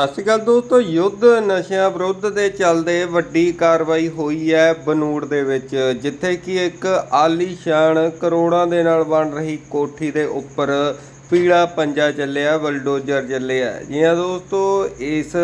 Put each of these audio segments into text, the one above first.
ਸਤਿ ਸ਼੍ਰੀ ਅਕਾਲ ਦੋਸਤੋ, ਯੁੱਧ ਨਸ਼ਿਆਂ ਵਿਰੁੱਧ ਦੇ ਚੱਲਦੇ ਵੱਡੀ ਕਾਰਵਾਈ ਹੋਈ ਹੈ ਬਨੂੜ ਦੇ ਵਿੱਚ, ਜਿੱਥੇ ਕਿ ਇੱਕ ਆਲੀਸ਼ਾਨ ਕਰੋੜਾਂ ਦੇ ਨਾਲ ਬਣ ਰਹੀ ਕੋਠੀ ਦੇ ਉੱਪਰ ਪੀਲਾ ਪੰਜਾ ਚੱਲਿਆ, ਬਲਡੋਜ਼ਰ ਚੱਲਿਆ। ਜੀ ਹਾਂ ਦੋਸਤੋ, ਇਸ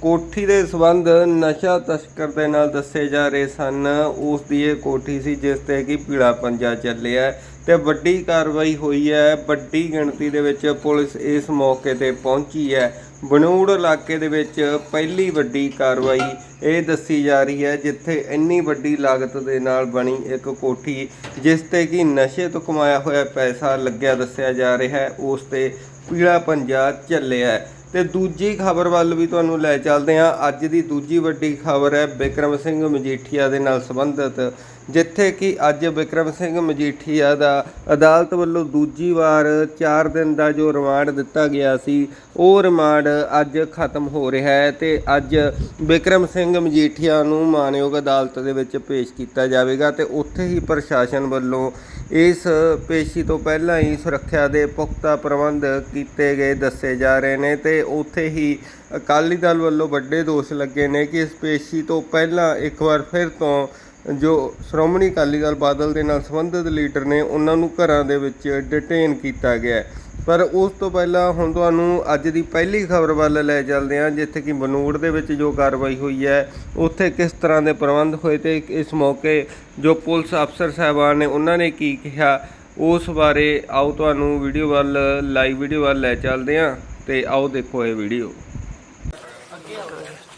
ਕੋਠੀ ਦੇ ਸੰਬੰਧ ਨਸ਼ਾ ਤਸਕਰ ਦੇ ਨਾਲ ਦੱਸੇ ਜਾ ਰਹੇ ਸਨ। ਉਸ ਦੀ ਇਹ ਕੋਠੀ ਸੀ, ਜਿਸ ਤੇ ਕਿ ਪੀਲਾ ਪੰਜਾ ਚੱਲਿਆ। ਤੇ ਵੱਡੀ ਕਾਰਵਾਈ ਹੋਈ ਹੈ। ਵੱਡੀ ਗਿਣਤੀ ਦੇ ਵਿੱਚ ਪੁਲਿਸ ਇਸ ਮੌਕੇ ਤੇ ਪਹੁੰਚੀ ਹੈ। ਬਨੂੜ ਇਲਾਕੇ ਦੇ ਵਿੱਚ ਪਹਿਲੀ ਵੱਡੀ ਕਾਰਵਾਈ ਇਹ ਦੱਸੀ ਜਾ ਰਹੀ ਹੈ, ਜਿੱਥੇ ਇੰਨੀ ਵੱਡੀ ਲਾਗਤ ਦੇ ਨਾਲ ਬਣੀ ਇੱਕ ਕੋਠੀ, ਜਿਸ ਤੇ ਕਿ ਨਸ਼ੇ ਤੋਂ ਕਮਾਇਆ ਹੋਇਆ ਪੈਸਾ ਲੱਗਿਆ ਦੱਸਿਆ ਜਾ ਰਿਹਾ ਹੈ। ਉਸ ਤੇ ਪੀਲਾ ਪੰਜਾ ਚੱਲਿਆ ਹੈ। ਤੇ ਦੂਜੀ ਖਬਰ ਵੱਲ ਵੀ ਤੁਹਾਨੂੰ ਲੈ ਚੱਲਦੇ ਹਾਂ। ਅੱਜ ਦੀ ਦੂਜੀ ਵੱਡੀ ਖਬਰ ਹੈ, ਬਿਕਰਮ ਸਿੰਘ ਮਜੀਠੀਆ ਦੇ ਨਾਲ ਸੰਬੰਧਿਤ। ਜਿੱਥੇ ਕਿ ਅੱਜ ਬਿਕਰਮ ਸਿੰਘ ਮਜੀਠੀਆ ਦਾ ਅਦਾਲਤ ਵੱਲੋਂ ਦੂਜੀ ਵਾਰ 4 ਦਿਨ ਦਾ ਜੋ ਰਿਮਾਂਡ ਦਿੱਤਾ ਗਿਆ ਸੀ, ਉਹ ਰਿਮਾਂਡ ਅੱਜ ਖਤਮ ਹੋ ਰਿਹਾ ਹੈ ਤੇ ਅੱਜ ਬਿਕਰਮ ਸਿੰਘ ਮਜੀਠੀਆ ਨੂੰ ਮਾਨਯੋਗ ਅਦਾਲਤ ਦੇ ਵਿੱਚ ਪੇਸ਼ ਕੀਤਾ ਜਾਵੇਗਾ ਤੇ ਉੱਥੇ ਹੀ ਪ੍ਰਸ਼ਾਸਨ ਵੱਲੋਂ ਇਸ ਪੇਸ਼ੀ ਤੋਂ ਪਹਿਲਾਂ ਹੀ ਸੁਰੱਖਿਆ ਦੇ ਪੁਖਤਾ ਪ੍ਰਬੰਧ ਕੀਤੇ ਗਏ ਦੱਸੇ ਜਾ ਰਹੇ ਨੇ ਤੇ ਉੱਥੇ ਹੀ ਅਕਾਲੀ ਦਲ ਵੱਲੋਂ ਵੱਡੇ ਦੋਸ਼ ਲੱਗੇ ਨੇ ਕਿ ਇਸ ਪੇਸ਼ੀ ਤੋਂ ਪਹਿਲਾਂ ਇੱਕ ਵਾਰ ਫਿਰ ਤੋਂ ਜੋ ਸ਼੍ਰੋਮਣੀ ਅਕਾਲੀ ਦਲ ਬਾਦਲ ਦੇ ਨਾਲ ਸੰਬੰਧਿਤ ਲੀਡਰ ਨੇ ਉਹਨਾਂ ਨੂੰ ਘਰਾਂ ਦੇ ਵਿੱਚ ਡਿਟੇਨ ਕੀਤਾ ਗਿਆ ਪਰ ਉਸ ਤੋਂ ਪਹਿਲਾਂ ਹੁਣ ਤੁਹਾਨੂੰ ਅੱਜ ਦੀ ਪਹਿਲੀ ਖਬਰ ਵੱਲ ਲੈ ਚੱਲਦੇ ਹਾਂ, ਜਿੱਥੇ ਕਿ ਬਨੂੜ ਦੇ ਵਿੱਚ ਜੋ ਕਾਰਵਾਈ ਹੋਈ ਹੈ, ਉੱਥੇ ਕਿਸ ਤਰ੍ਹਾਂ ਦੇ ਪ੍ਰਬੰਧ ਹੋਏ ਤੇ ਇਸ ਮੌਕੇ ਜੋ ਪੁਲਿਸ ਅਫਸਰ ਸਾਹਿਬਾਨ ਨੇ ਉਹਨਾਂ ਨੇ ਕੀ ਕਿਹਾ, ਉਸ ਬਾਰੇ ਆਓ ਤੁਹਾਨੂੰ ਵੀਡੀਓ ਵੱਲ ਲਾਈਵ ਵੀਡੀਓ ਵੱਲ ਲੈ ਚੱਲਦੇ ਹਾਂ ਤੇ ਆਓ ਦੇਖੋ ਇਹ ਵੀਡੀਓ।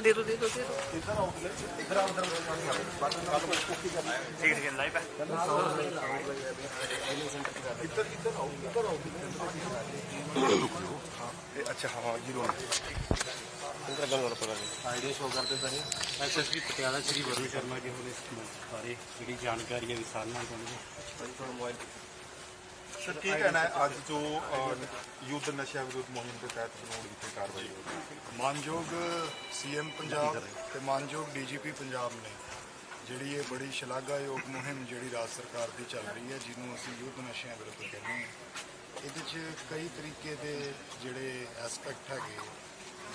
ਦੇ ਦੋ ਦੇ ਦੋ ਦੇ ਦੋ ਠੀਕ ਠੀਕ ਲਾਈਵ ਹੈ। ਇਹ ਅੱਛਾ ਹਾਂ ਜੀਰੋ ਆਈਡੀਆ ਸ਼ੋ ਕਰਦੇ ਸਰ ਐਸਐਸਪੀ ਪਟਿਆਲਾ ਸ਼੍ਰੀ ਵਰੁਣ ਸ਼ਰਮਾ ਜੀ ਹੁਣ ਇਸ ਬਾਰੇ ਜਿਹੜੀ ਜਾਣਕਾਰੀ ਹੈ ਵਿਸਾਲ ਨਾਲ ਤੁਹਾਨੂੰ ਸਰ ਕੀ ਕਹਿਣਾ ਹੈ? ਅੱਜ ਜੋ ਅਹ, ਯੁੱਧ ਨਸ਼ਿਆਂ ਵਿਰੁੱਧ ਮੁਹਿੰਮ ਦੇ ਤਹਿਤ ਬਨੋੜ ਵਿਖੇ ਕਾਰਵਾਈ ਹੋਈ ਮਾਨਯੋਗ ਸੀਐਮ ਪੰਜਾਬ ਤੇ ਮਾਨਯੋਗ ਡੀਜੀਪੀ ਪੰਜਾਬ ਨੇ ਜਿਹੜੀ ਇਹ ਬੜੀ ਸ਼ਲਾਘਾਯੋਗ ਮੁਹਿੰਮ ਜਿਹੜੀ ਰਾਜ ਸਰਕਾਰ ਦੀ ਚੱਲ ਰਹੀ ਹੈ, ਜਿਹਨੂੰ ਅਸੀਂ ਯੁੱਧ ਨਸ਼ਿਆਂ ਵਿਰੁੱਧ ਕਹਿੰਦੇ ਹਾਂ, ਇਹਦੇ 'ਚ ਕਈ ਤਰੀਕੇ ਦੇ ਜਿਹੜੇ ਐਸਪੈਕਟ ਹੈਗੇ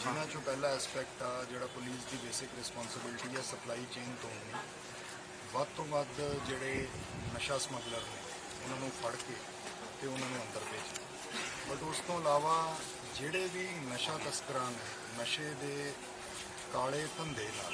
ਜਿਨ੍ਹਾਂ 'ਚੋਂ ਪਹਿਲਾ ਐਸਪੈਕਟ ਆ, ਜਿਹੜਾ ਪੁਲਿਸ ਦੀ ਬੇਸਿਕ ਰਿਸਪੌਂਸਿਬਿਲਟੀ ਹੈ ਸਪਲਾਈ ਚੇਨ ਤੋਂ ਵੱਧ ਤੋਂ ਵੱਧ ਜਿਹੜੇ ਨਸ਼ਾ ਸਮਗਲਰ ਨੇ, ਉਹਨਾਂ ਨੂੰ ਫੜ ਕੇ ਤੇ ਉਹਨਾਂ ਨੂੰ ਅੰਦਰ ਭੇਜਣਾ ਬਟ ਉਸ ਤੋਂ ਇਲਾਵਾ ਜਿਹੜੇ ਵੀ ਨਸ਼ਾ ਤਸਕਰਾਂ ਨੇ, ਨਸ਼ੇ ਦੇ ਕਾਲੇ ਧੰਦੇ ਨਾਲ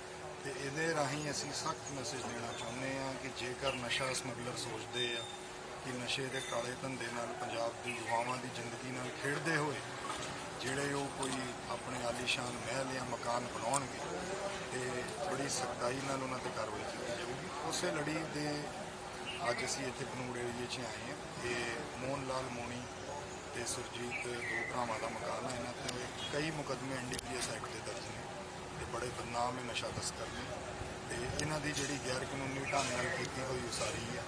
ਤੇ ਇਹਦੇ ਰਾਹੀਂ ਅਸੀਂ ਸਖਤ ਮੈਸੇਜ ਦੇਣਾ ਚਾਹੁੰਦੇ ਆ ਕਿ ਜੇਕਰ ਨਸ਼ਾ ਸਮਗਲਰ ਸੋਚਦੇ ਆ ਕਿ ਨਸ਼ੇ ਦੇ ਕਾਲੇ ਧੰਦੇ ਨਾਲ ਪੰਜਾਬ ਦੀ ਯੁਵਾਵਾਂ ਦੀ ਜ਼ਿੰਦਗੀ ਨਾਲ ਖੇਡਦੇ ਹੋਏ ਜਿਹੜੇ ਉਹ ਕੋਈ ਆਪਣੇ ਆਲੀਸ਼ਾਨ ਮਹਿਲ ਜਾਂ ਮਕਾਨ ਬਣਾਉਣਗੇ ਤੇ ਬੜੀ ਸਖਤਾਈ ਨਾਲ ਉਹਨਾਂ ਤੇ ਕਾਰਵਾਈ ਕੀਤੀ ਜਾਊਗੀ। ਉਸੇ ਲੜੀ ਦੇ ਅੱਜ ਅਸੀਂ ਇੱਥੇ ਬਨੂੜ ਏਰੀਏ 'ਚ ਆਏ ਹਾਂ। ਇਹ ਮੋਹਨ ਲਾਲ ਮੋਣੀ ਤੇ ਸੁਰਜੀਤ, ਦੋ ਭਰਾਵਾਂ ਦਾ ਮਕਾਨ ਹੈ। ਇਹਨਾਂ ਤੇ ਕਈ ਮੁਕੱਦਮੇ ਐਨਡੀਪੀਐਸ ਐਕਟ ਦੇ ਦਰਜ ਨੇ ਤੇ ਬੜੇ ਬਦਨਾਮ ਇਹ ਨਸ਼ਾ ਤਸਕਰ ਨੇ। ਤੇ ਇਹਨਾਂ ਦੀ ਜਿਹੜੀ ਗੈਰ ਕਾਨੂੰਨੀ ਢੰਗ ਨਾਲ ਕੀਤੀ ਹੋਈ ਉਸਾਰੀ ਹੈ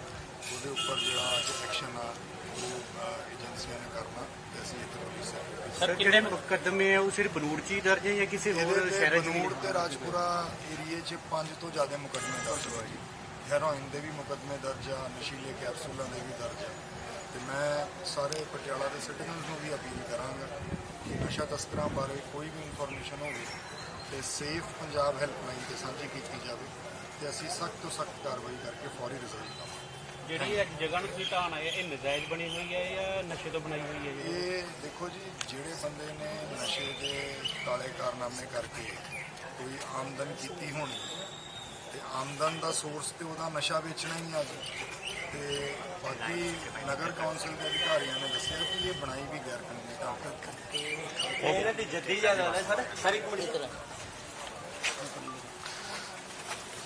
ਉਹਦੇ ਉੱਪਰ ਜਿਹੜਾ ਅੱਜ ਐਕਸ਼ਨ ਆ ਉਹ ਏਜੰਸੀਆਂ ਨੇ ਕਰਨਾ ਤੇ ਅਸੀਂ ਇੱਥੇ ਪੁਲਿਸ ਸਰ ਕਿਹੜੇ ਮੁਕੱਦਮੇ ਆ? ਉਹ ਸਿਰਫ ਬਨੂੜ ਚ ਹੀ ਦਰਜ ਹੈ ਜਾਂ ਕਿਸੇ ਹੋਰ ਸ਼ਹਿਰ ਚ ਬਨੂੜ ਤੇ ਰਾਜਪੁਰਾ ਏਰੀਏ 'ਚ ਪੰਜ ਤੋਂ ਜ਼ਿਆਦਾ ਮੁਕੱਦਮੇ ਦਰਜ ਹੋਏ ਜੀ। ਹੈਰੋਇਨ ਦੇ ਵੀ ਮੁਕੱਦਮੇ ਦਰਜ ਆ ਨਸ਼ੀਲੇ ਕੈਪਸੂਲਾਂ ਦੇ ਵੀ ਦਰਜ ਆ। ਤੇ ਮੈਂ ਸਾਰੇ ਪਟਿਆਲਾ ਦੇ ਸਿਟੀਜ਼ਨਸ ਨੂੰ ਵੀ ਅਪੀਲ ਕਰਾਂਗਾ ਕਿ ਨਸ਼ਾ ਤਸਕਰਾਂ ਬਾਰੇ ਕੋਈ ਵੀ ਇਨਫੋਰਮੇਸ਼ਨ ਹੋਵੇ ਤੇ ਸੇਫ ਪੰਜਾਬ ਹੈਲਪਲਾਈਨ ਤੇ ਸਾਂਝੀ ਕੀਤੀ ਜਾਵੇ ਤੇ ਅਸੀਂ ਸਖਤ ਤੋਂ ਸਖਤ ਕਾਰਵਾਈ ਕਰਕੇ ਫੌਰੀ ਰਿਜ਼ਲਟ ਦਵਾਂਗੇ ਜਿਹੜੀ ਇਹ ਜਗ੍ਹਾ ਨੂੰ ਤੁਸੀਂ ਢਾਣ ਆਏ ਇਹ ਨਜਾਇਜ਼ ਬਣੀ ਹੋਈ ਹੈ ਜਾਂ ਨਸ਼ੇ ਤੋਂ ਬਣਾਈ ਹੋਈ ਹੈ ਇਹ ਦੇਖੋ ਜੀ ਜਿਹੜੇ ਬੰਦੇ ਨੇ ਨਸ਼ੇ ਦੇ ਕਾਲੇ ਕਾਰਨਾਮੇ ਕਰਕੇ ਕੋਈ ਆਮਦਨ ਕੀਤੀ ਹੋਣੀ ਤੇ ਆਮਦਨ ਦਾ ਸੋਰਸ ਤੇ ਉਹਦਾ ਨਸ਼ਾ ਵੇਚਣਾ ਹੀ ਆ ਜੀ। ਤੇ ਬਾਕੀ ਨਗਰ ਕੌਂਸਲ ਦੇ ਅਧਿਕਾਰੀਆਂ ਨੇ ਦੱਸਿਆ ਕਿ ਇਹ ਬਣਾਈ ਵੀ ਗੈਰ ਕਾਨੂੰਨੀ ਢੰਗ ਨਾਲ ਇਹਨਾਂ ਦੀ ਜੱਦੀ ਜ਼ਿਆਦਾ ਹੈ ਸਰ? ਸਾਰੀ ਕੁੜੀ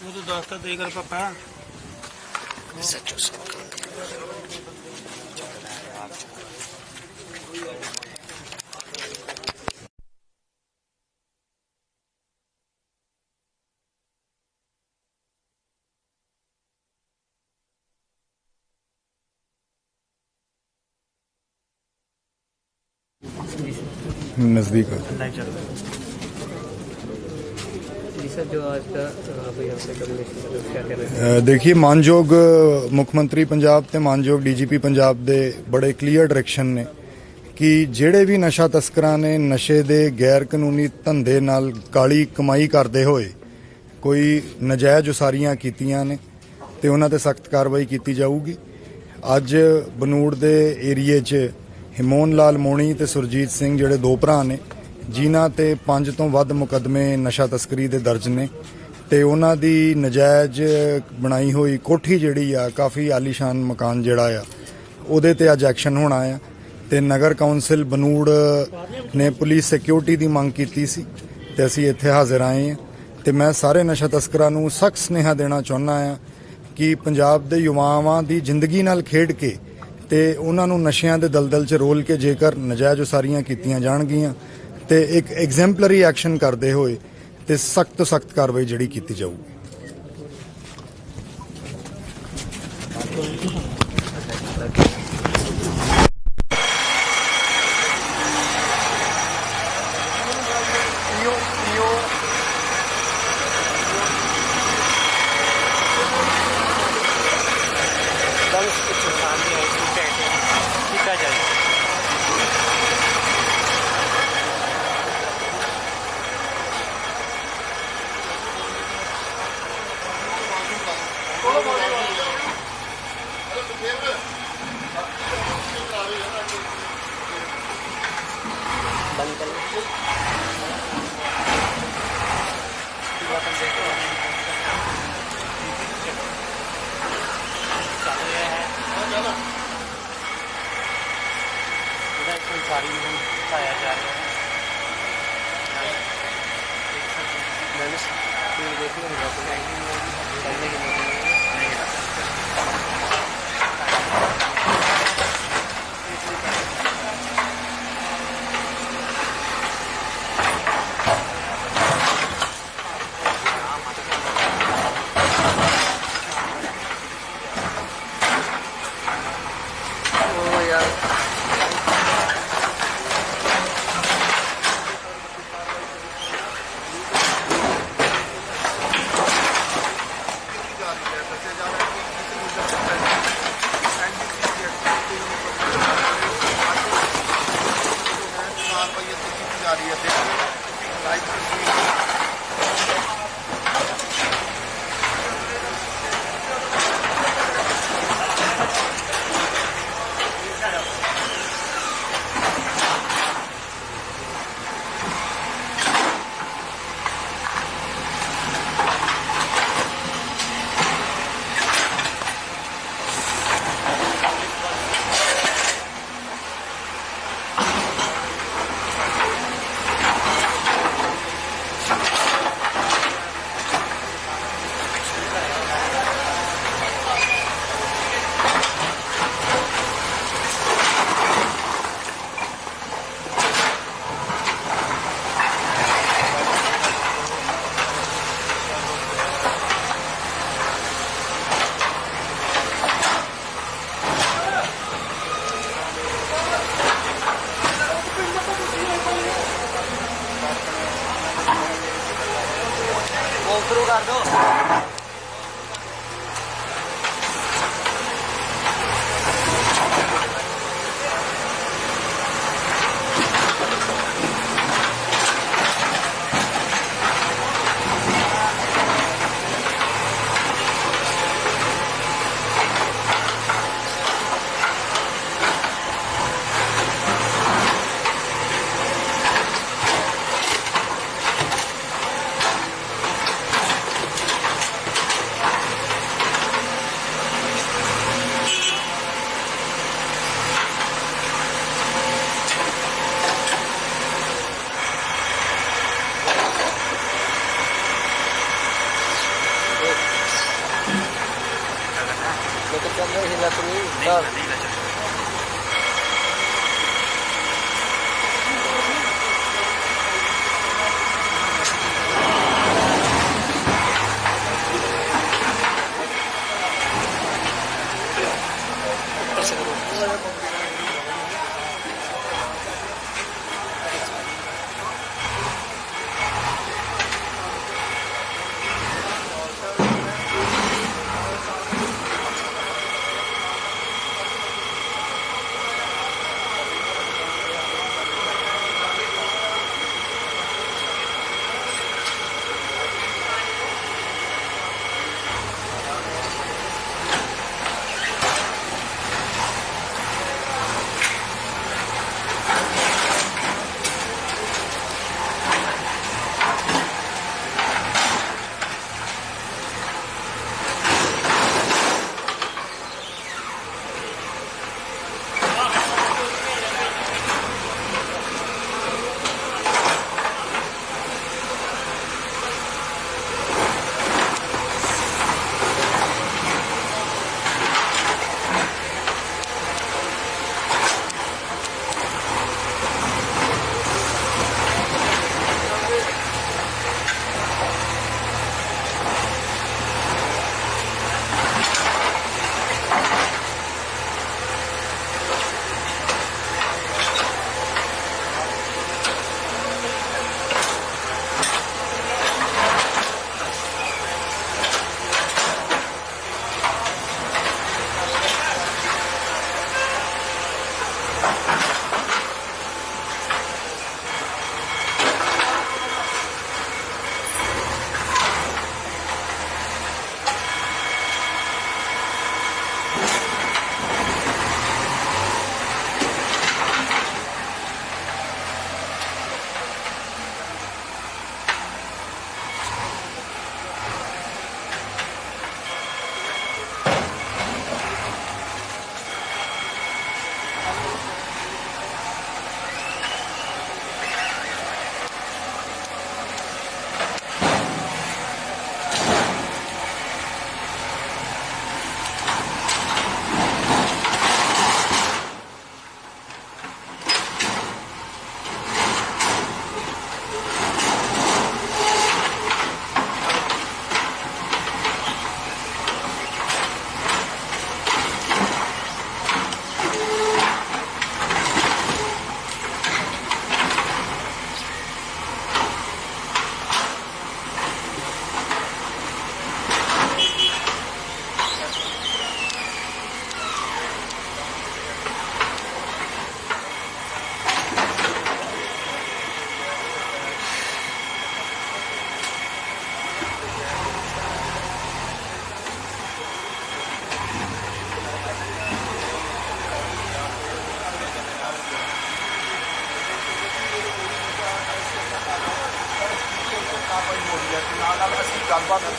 ਉਹ ਤਾਂ ਦੱਸ ਤਾਂ ਦੇ ਗੱਲ ਪਾਪਾ। ਸੱਚੋ ਸੱਚ। नज़दीक सर जो आज का अ, आप यहाँ पे कम्युनिकेशन कर रहे हो, क्या कह रहे हैं ਅ, ਦੇਖੀਏ ਮਾਨਯੋਗ ਅ, ਮੁੱਖ ਮੰਤਰੀ ਪੰਜਾਬ ਤੇ ਮਾਨਯੋਗ ਡੀਜੀਪੀ ਪੰਜਾਬ ਦੇ ਬੜੇ ਕਲੀਅਰ ਡਾਇਰੈਕਸ਼ਨ ਨੇ ਕਿ ਜਿਹੜੇ ਵੀ ਨਸ਼ਾ ਤਸਕਰਾਂ ਨੇ ਨਸ਼ੇ ਦੇ ਗੈਰ ਕਾਨੂੰਨੀ ਧੰਦੇ ਨਾਲ ਕਾਲੀ ਕਮਾਈ ਕਰਦੇ ਹੋਏ ਕੋਈ ਨਜਾਇਜ਼ ਉਸਾਰੀਆਂ ਕੀਤੀਆਂ ਨੇ ਤੇ ਉਹਨਾਂ ਤੇ ਸਖਤ ਕਾਰਵਾਈ ਕੀਤੀ ਜਾਊਗੀ ਅੱਜ ਬਨੂੜ ਦੇ ਏਰੀਏ 'ਚ ਹਿਮੋਨ ਲਾਲ ਮੋਣੀ ਤੇ ਸੁਰਜੀਤ ਸਿੰਘ ਜਿਹੜੇ ਦੋ ਭਰਾ ਨੇ ਜਿਨ੍ਹਾਂ ਤੇ ਪੰਜ ਤੋਂ ਵੱਧ ਮੁਕੱਦਮੇ ਨਸ਼ਾ ਤਸਕਰੀ ਦੇ ਦਰਜ ਨੇ ਤੇ ਉਹਨਾਂ ਦੀ ਨਜਾਇਜ਼ ਬਣਾਈ ਹੋਈ ਕੋਠੀ ਜਿਹੜੀ ਆ, ਕਾਫੀ ਆਲੀਸ਼ਾਨ ਮਕਾਨ ਜਿਹੜਾ ਆ, ਉਹਦੇ ਤੇ ਅੱਜ ਐਕਸ਼ਨ ਹੋਣਾ ਆ ਤੇ ਨਗਰ ਕੌਂਸਲ ਬਨੂੜ ਨੇ ਪੁਲਿਸ ਸਿਕਿਉਰਿਟੀ ਦੀ ਮੰਗ ਕੀਤੀ ਸੀ ਤੇ ਅਸੀਂ ਇੱਥੇ ਹਾਜ਼ਰ ਆਏ ਹਾਂ ਤੇ ਮੈਂ ਸਾਰੇ ਨਸ਼ਾ ਤਸਕਰਾਂ ਨੂੰ ਸਖਤ ਸੁਨੇਹਾ ਦੇਣਾ ਚਾਹੁੰਦਾ ਆ ਕਿ ਪੰਜਾਬ ਦੇ ਯੁਵਾਵਾਂ ਦੀ ਜ਼ਿੰਦਗੀ ਨਾਲ ਖੇਡ ਕੇ ਤੇ ਉਹਨਾਂ ਨੂੰ ਨਸ਼ਿਆਂ ਦੇ ਦਲਦਲ 'ਚ ਰੋਲ ਕੇ ਜੇਕਰ ਨਜਾਇਜ਼ ਉਸਾਰੀਆਂ ਕੀਤੀਆਂ ਜਾਣਗੀਆਂ ਤੇ ਇੱਕ ਐਗਜ਼ੈਂਪਲਰੀ ਐਕਸ਼ਨ ਕਰਦੇ ਹੋਏ ਤੇ ਸਖਤ ਤੋਂ ਸਖਤ ਕਾਰਵਾਈ ਜਿਹੜੀ ਕੀਤੀ ਜਾਊਗੀ। いう出来事が起きないように、大事な気持ち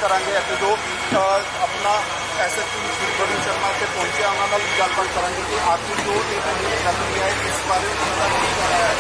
ਕਰਾਂਗੇ ਅਤੇ ਜੋ ਅ, ਆਪਣਾ ਐਸਐਸਪੀ ਗੁਰਬਖਸ਼ ਸ਼ਰਮਾ ਇੱਥੇ ਪਹੁੰਚਿਆ ਉਹਨਾਂ ਨਾਲ ਵੀ ਗੱਲਬਾਤ ਕਰਾਂਗੇ ਕਿ ਆਖਿਰ ਜੋ ਇਹ ਮੁਹਿੰਮ ਚੱਲ ਰਹੀ ਹੈ ਇਸ ਬਾਰੇ ਉਹਨਾਂ ਦਾ ਕੀ ਕਹਿਣਾ ਹੈ